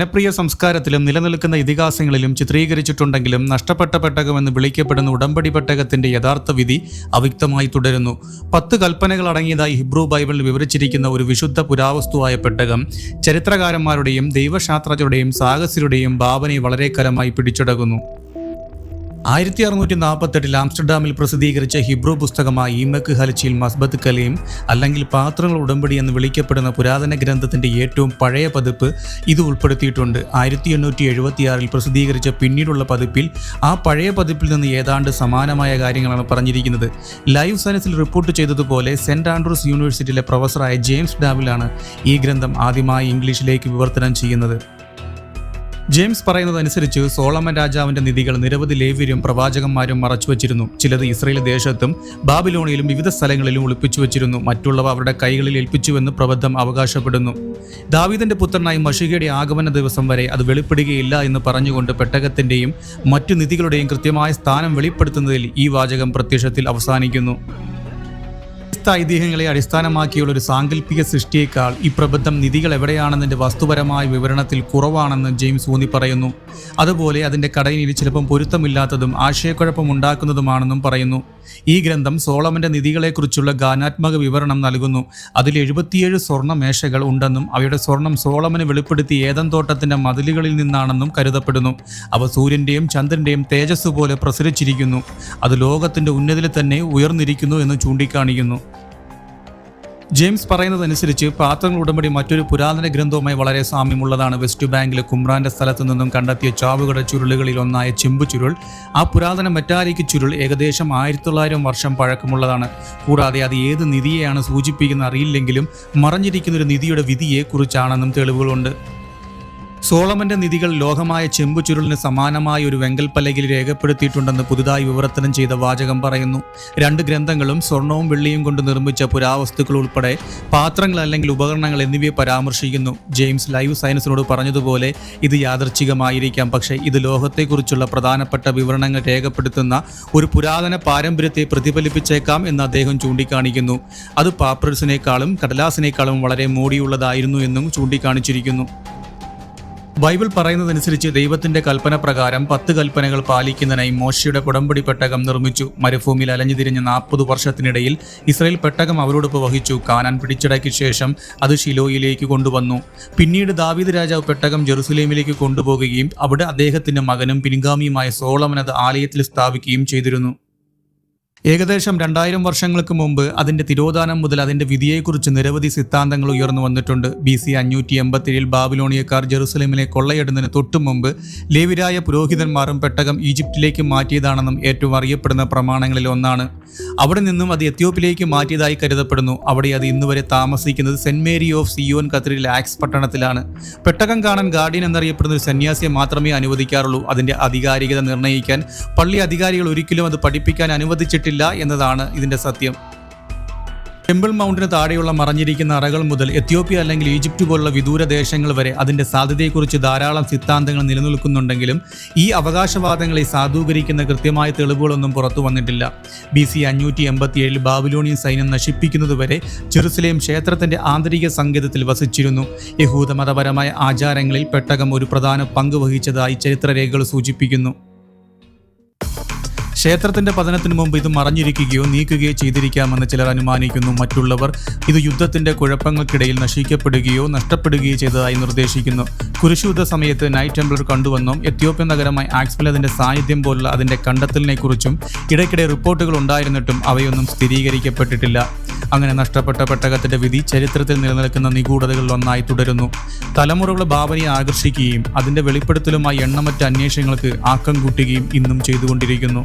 ജനപ്രിയ സംസ്കാരത്തിലും നിലനിൽക്കുന്ന ഇതിഹാസങ്ങളിലും ചിത്രീകരിച്ചിട്ടുണ്ടെങ്കിലും നഷ്ടപ്പെട്ട പെട്ടകം എന്ന് വിളിക്കപ്പെടുന്ന ഉടമ്പടി പെട്ടകത്തിന്റെ യഥാർത്ഥ വിധി അവ്യക്തമായി തുടരുന്നു. പത്ത് കൽപ്പനകൾ അടങ്ങിയതായി ഹിബ്രു ബൈബിളിൽ വിവരിച്ചിരിക്കുന്ന ഒരു വിശുദ്ധ പുരാവസ്തുവായ പെട്ടകം ചരിത്രകാരന്മാരുടെയും ദൈവശാസ്ത്രജ്ഞരുടെയും സാഹസികരുടെയും ഭാവനയെ വളരെ കരമായി പിടിച്ചടക്കുന്നു. ആയിരത്തി അറുന്നൂറ്റി നാൽപ്പത്തെട്ടിൽ ആംസ്റ്റർഡാമിൽ പ്രസിദ്ധീകരിച്ച ഹിബ്രു പുസ്തകമായ ഈമക്ക് ഹലച്ചിയിൽ മസ്ബത്ത് കലയും അല്ലെങ്കിൽ പാത്രങ്ങൾ ഉടമ്പടി എന്ന് വിളിക്കപ്പെടുന്ന പുരാതന ഗ്രന്ഥത്തിന്റെ ഏറ്റവും പഴയ പതിപ്പ് ഇത് ഉൾപ്പെടുത്തിയിട്ടുണ്ട്. ആയിരത്തി എണ്ണൂറ്റി എഴുപത്തിയാറിൽ പ്രസിദ്ധീകരിച്ച പിന്നീടുള്ള പതിപ്പിൽ ആ പഴയ പതിപ്പിൽ നിന്ന് ഏതാണ്ട് സമാനമായ കാര്യങ്ങളാണ് പറഞ്ഞിരിക്കുന്നത്. ലൈവ് സയൻസിൽ റിപ്പോർട്ട് ചെയ്തതുപോലെ സെന്റ് ആൻഡ്രൂസ് യൂണിവേഴ്സിറ്റിയിലെ പ്രൊഫസറായ ജെയിംസ് ഡാവിലാണ് ഈ ഗ്രന്ഥം ആദ്യമായി ഇംഗ്ലീഷിലേക്ക് വിവർത്തനം ചെയ്യുന്നത്. ജെയിംസ് പറയുന്നതനുസരിച്ച് സോളമൻ രാജാവിന്റെ നിധികൾ നിരവധി ലേവ്യരും പ്രവാചകന്മാരും മറച്ചു മറച്ചുവച്ചിരുന്നു. ചിലത് ഇസ്രയേൽ ദേശത്തും ബാബിലോണിയിലും വിവിധ സ്ഥലങ്ങളിലും ഒളിപ്പിച്ചു വച്ചിരുന്നു മറ്റുള്ളവ അവരുടെ കൈകളിൽ ഏൽപ്പിച്ചുവെന്ന് പ്രബദ്ധം അവകാശപ്പെടുന്നു. ദാവീദിന്റെ പുത്രനായി മഷികയുടെ ആഗമന ദിവസം വരെ അത് വെളിപ്പെടുകയില്ല എന്ന് പറഞ്ഞുകൊണ്ട് പെട്ടകത്തിന്റെയും മറ്റു നിധികളുടെയും കൃത്യമായ സ്ഥാനം വെളിപ്പെടുത്തുന്നതിൽ ഈ വാചകം പ്രത്യക്ഷത്തിൽ അവസാനിക്കുന്നു. ക്രിസ്ത ഐതിഹ്യങ്ങളെ അടിസ്ഥാനമാക്കിയുള്ള ഒരു സാങ്കല്പിക സൃഷ്ടിയേക്കാൾ ഈ പ്രബന്ധം നിധികൾ എവിടെയാണെന്നതിന്റെ വസ്തുപരമായ വിവരണത്തിൽ കുറവാണെന്ന് ജെയിംസ് ഊന്നി പറയുന്നു. അതുപോലെ അതിന്റെ കടയിനിൽ ചിലപ്പം പൊരുത്തമില്ലാത്തതും ആശയക്കുഴപ്പമുണ്ടാക്കുന്നതുമാണെന്നും പറയുന്നു. ഈ ഗ്രന്ഥം സോളമന്റെ നിധികളെക്കുറിച്ചുള്ള ഗാനാത്മക വിവരണം നൽകുന്നു. അതിൽ എഴുപത്തിയേഴ് സ്വർണ മേശകൾ ഉണ്ടെന്നും അവയുടെ സ്വർണം സോളമന് വെളിപ്പെടുത്തി ഏതൻ തോട്ടത്തിന്റെ മതിലുകളിൽ നിന്നാണെന്നും കരുതപ്പെടുന്നു. അവ സൂര്യന്റെയും ചന്ദ്രന്റെയും തേജസ് പോലെ പ്രസരിച്ചിരിക്കുന്നു. അത് ലോകത്തിന്റെ ഉന്നതിൽ തന്നെ ഉയർന്നിരിക്കുന്നു എന്ന് ചൂണ്ടിക്കാണിക്കുന്നു. ജെയിംസ് പറയുന്നതനുസരിച്ച് പാത്രങ്ങൾ ഉടമ്പടി മറ്റൊരു പുരാതന ഗ്രന്ഥവുമായി വളരെ സാമ്യമുള്ളതാണ്. വെസ്റ്റ് ബാങ്കിലെ കുമ്രാന്റെ സ്ഥലത്തു നിന്നും കണ്ടെത്തിയ ചാവുകട ചുരുളുകളിൽ ഒന്നായ ചെമ്പു ചുരുൾ. ആ പുരാതന മെറ്റാലിക് ചുരുൾ ഏകദേശം ആയിരത്തി തൊള്ളായിരം വർഷം പഴക്കമുള്ളതാണ്. കൂടാതെ അത് ഏത് നിധിയെയാണ് സൂചിപ്പിക്കുന്ന അറിയില്ലെങ്കിലും മറഞ്ഞിരിക്കുന്ന ഒരു നിധിയുടെ വിധിയെക്കുറിച്ചാണെന്നും തെളിവുകളുണ്ട്. സോളമന്റെ നിധികൾ ലോഹമായ ചെമ്പു ചുരുളിന് സമാനമായ ഒരു വെങ്കൽപ്പലകിൽ രേഖപ്പെടുത്തിയിട്ടുണ്ടെന്ന് പുതുതായി വിവർത്തനം ചെയ്ത വാചകം പറയുന്നു. രണ്ട് ഗ്രന്ഥങ്ങളും സ്വർണവും വെള്ളിയും കൊണ്ട് നിർമ്മിച്ച പുരാവസ്തുക്കൾ ഉൾപ്പെടെ പാത്രങ്ങൾ അല്ലെങ്കിൽ ഉപകരണങ്ങൾ എന്നിവയെ പരാമർശിക്കുന്നു. ജെയിംസ് ലൈവ് സയൻസിനോട് പറഞ്ഞതുപോലെ ഇത് യാദർച്ഛികമായിരിക്കാം പക്ഷേ ഇത് ലോഹത്തെക്കുറിച്ചുള്ള പ്രധാനപ്പെട്ട വിവരണങ്ങൾ രേഖപ്പെടുത്തുന്ന ഒരു പുരാതന പാരമ്പര്യത്തെ പ്രതിഫലിപ്പിച്ചേക്കാം എന്ന് അദ്ദേഹം ചൂണ്ടിക്കാണിക്കുന്നു. അത് പാപ്രസിനേക്കാളും കടലാസിനേക്കാളും വളരെ മോടിയുള്ളതായിരുന്നു എന്നും ചൂണ്ടിക്കാണിച്ചിരിക്കുന്നു. ബൈബിൾ പറയുന്നതനുസരിച്ച് ദൈവത്തിന്റെ കൽപ്പന പ്രകാരം പത്ത് കൽപ്പനകൾ പാലിക്കുന്നതിനായി മോശയുടെ കുടമ്പടി പെട്ടകം നിർമ്മിച്ചു. മരുഭൂമിയിൽ അലഞ്ഞുതിരിഞ്ഞ നാൽപ്പത് വർഷത്തിനിടയിൽ ഇസ്രയേൽ പെട്ടകം അവരോടൊപ്പം വഹിച്ചു. കാനാൻ പിടിച്ചടക്കിയ ശേഷം അത് ഷിലോയിലേക്ക് കൊണ്ടുവന്നു. പിന്നീട് ദാവീദ് രാജാവ് പെട്ടകം ജെറുസലേമിലേക്ക് കൊണ്ടുപോകുകയും അവിടെ അദ്ദേഹത്തിന്റെ മകനും പിൻഗാമിയുമായ സോളമൻ അത് ആലയത്തിൽ സ്ഥാപിക്കുകയും ചെയ്തിരുന്നു. ഏകദേശം രണ്ടായിരം വർഷങ്ങൾക്ക് മുമ്പ് അതിന്റെ തിരോധാനം മുതൽ അതിന്റെ വിധിയെക്കുറിച്ച് നിരവധി സിദ്ധാന്തങ്ങൾ ഉയർന്നു വന്നിട്ടുണ്ട്. ബി സി അഞ്ഞൂറ്റി എൺപത്തിയേഴിൽ ബാബിലോണിയക്കാർ ജെറുസലേമിനെ കൊള്ളയിടുന്നതിന് തൊട്ടു മുമ്പ് ലേവിരായ പുരോഹിതന്മാരും പെട്ടകം ഈജിപ്തിലേക്ക് മാറ്റിയതാണെന്നും ഏറ്റവും അറിയപ്പെടുന്ന പ്രമാണങ്ങളിൽ ഒന്നാണ്. അവിടെ നിന്നും അത് എത്യോപ്യയിലേക്ക് മാറ്റിയതായി കരുതപ്പെടുന്നു. അവിടെ അത് ഇന്നുവരെ താമസിക്കുന്നത് സെന്റ് മേരി ഓഫ് സിയോൻ ഖത്തറിൽ ആക്സ് പട്ടണത്തിലാണ്. പെട്ടകം കാണാൻ ഗാർഡിയൻ എന്നറിയപ്പെടുന്ന ഒരു സന്യാസിയെ മാത്രമേ അനുവദിക്കാറുള്ളൂ. അതിന്റെ അധികാരികത നിർണയിക്കാൻ പള്ളി അധികാരികൾ ഒരിക്കലും അത് പഠിപ്പിക്കാൻ അനുവദിച്ചിട്ടില്ല. എന്നതാണ് ഇതിന്റെ സത്യം. ടെമ്പിൾ മൗണ്ടിന് താഴെയുള്ള മറഞ്ഞിരിക്കുന്ന അറകൾ മുതൽ എത്യോപ്യ അല്ലെങ്കിൽ ഈജിപ്റ്റ് പോലുള്ള വിദൂര ദേശങ്ങൾ വരെ അതിന്റെ സാധ്യതയെക്കുറിച്ച് ധാരാളം സിദ്ധാന്തങ്ങൾ നിലനിൽക്കുന്നുണ്ടെങ്കിലും ഈ അവകാശവാദങ്ങളെ സാധൂകരിക്കുന്ന കൃത്യമായ തെളിവുകളൊന്നും പുറത്തു വന്നിട്ടില്ല. ബി സി അഞ്ഞൂറ്റി എൺപത്തിയേഴിൽ ബാബിലോണിയൻ സൈന്യം നശിപ്പിക്കുന്നതുവരെ ജെറുസലേം ക്ഷേത്രത്തിന്റെ ആന്തരിക സങ്കേതത്തിൽ വസിച്ചിരുന്നു. യഹൂദമതപരമായ ആചാരങ്ങളിൽ പെട്ടകം ഒരു പ്രധാന പങ്ക് വഹിച്ചതായി ചരിത്രരേഖകൾ സൂചിപ്പിക്കുന്നു. ക്ഷേത്രത്തിന്റെ പതനത്തിന് മുമ്പ് ഇത് മറഞ്ഞിരിക്കുകയോ നീക്കുകയോ ചെയ്തിരിക്കാമെന്ന് ചിലർ അനുമാനിക്കുന്നു. മറ്റുള്ളവർ ഇത് യുദ്ധത്തിന്റെ കുഴപ്പങ്ങൾക്കിടയിൽ നശിക്കപ്പെടുകയോ നഷ്ടപ്പെടുകയോ ചെയ്തതായി നിർദ്ദേശിക്കുന്നു. കുരിശുദ്ധ സമയത്ത് നൈറ്റ് ടെംപ്ലർ കണ്ടുവന്നും എത്യോപ്യൻ നഗരമായ ആക്സ്പിൽ അതിന്റെ സാന്നിധ്യം പോലുള്ള അതിന്റെ കണ്ടെത്തലിനെ കുറിച്ചും ഇടയ്ക്കിടെ റിപ്പോർട്ടുകൾ ഉണ്ടായിരുന്നിട്ടും അവയൊന്നും സ്ഥിരീകരിക്കപ്പെട്ടിട്ടില്ല. അങ്ങനെ നഷ്ടപ്പെട്ട പെട്ടകത്തിന്റെ വിധി ചരിത്രത്തിൽ നിലനിൽക്കുന്ന നിഗൂഢതകളിൽ ഒന്നായി തുടരുന്നു. തലമുറകളുടെ ഭാവനയെ ആകർഷിക്കുകയും അതിന്റെ വെളിപ്പെടുത്തലുമായി എണ്ണമറ്റ അന്വേഷണങ്ങൾക്ക് ആക്കം കൂട്ടുകയും ഇന്നും ചെയ്തുകൊണ്ടിരിക്കുന്നു.